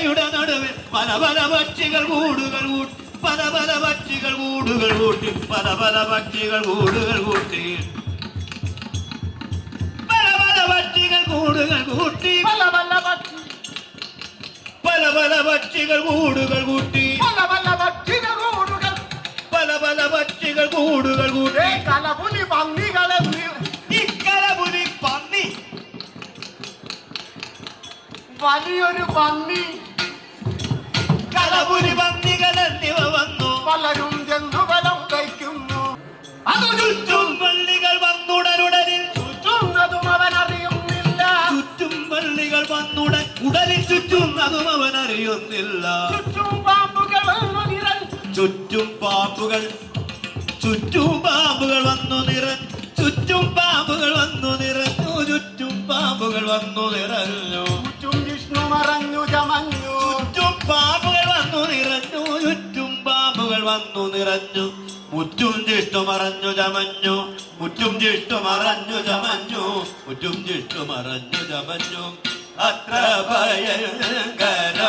പുഴയുടെ നടുവിൽ പല പല പക്ഷികൾ കൂടുകൾ കൂട്ടി പല പല പക്ഷികൾ കൂടുകൾ കൂട്ടി പല പല പക്ഷികൾ കൂടുകൾ കൂട്ടി. പല പല പക്ഷികൾ കൂടുകൾ കൂട്ടി. പല പല പല പല പക്ഷികൾ കൂടുകൾ കൂട്ടി. പല പല പക്ഷികൾ കൂടുകൾ പല പല പക്ഷികൾ കൂടുകൾ കൂട്ടി. കലപുലി പന്നികളെ വലിയൊരു പന്നി ചുറ്റും പള്ളികൾ വന്നുടനുടനിൽ ചുറ്റുന്നതും അവൻ അറിയുന്നില്ല. ചുറ്റും പള്ളികൾ വന്നുടൻ ഉടലിൽ ചുറ്റുന്നതും അവൻ അറിയുന്നില്ല. ചുറ്റും പാമ്പുകൾ നിറൻ ചുറ്റും പാമ്പുകൾ ചുറ്റും പാമ്പുകൾ വന്നു നിറഞ്ഞു ചുറ്റും പാമ്പുകൾ വന്നു നിറഞ്ഞു ചുറ്റും പാമ്പുകൾ വന്നു നിറഞ്ഞു ചുറ്റും വിഷ്ണു മറഞ്ഞു ചമഞ്ഞു വന്നു നിറഞ്ഞു. മുറ്റും ജിഷ്ടു മറഞ്ഞു ചമഞ്ഞു. മുറ്റും ജിഷ്ടു മറഞ്ഞു ചമഞ്ഞു. മുറ്റും ജിഷ്ടു മറഞ്ഞു ചമഞ്ഞു. അത്ര ഭയങ്കരം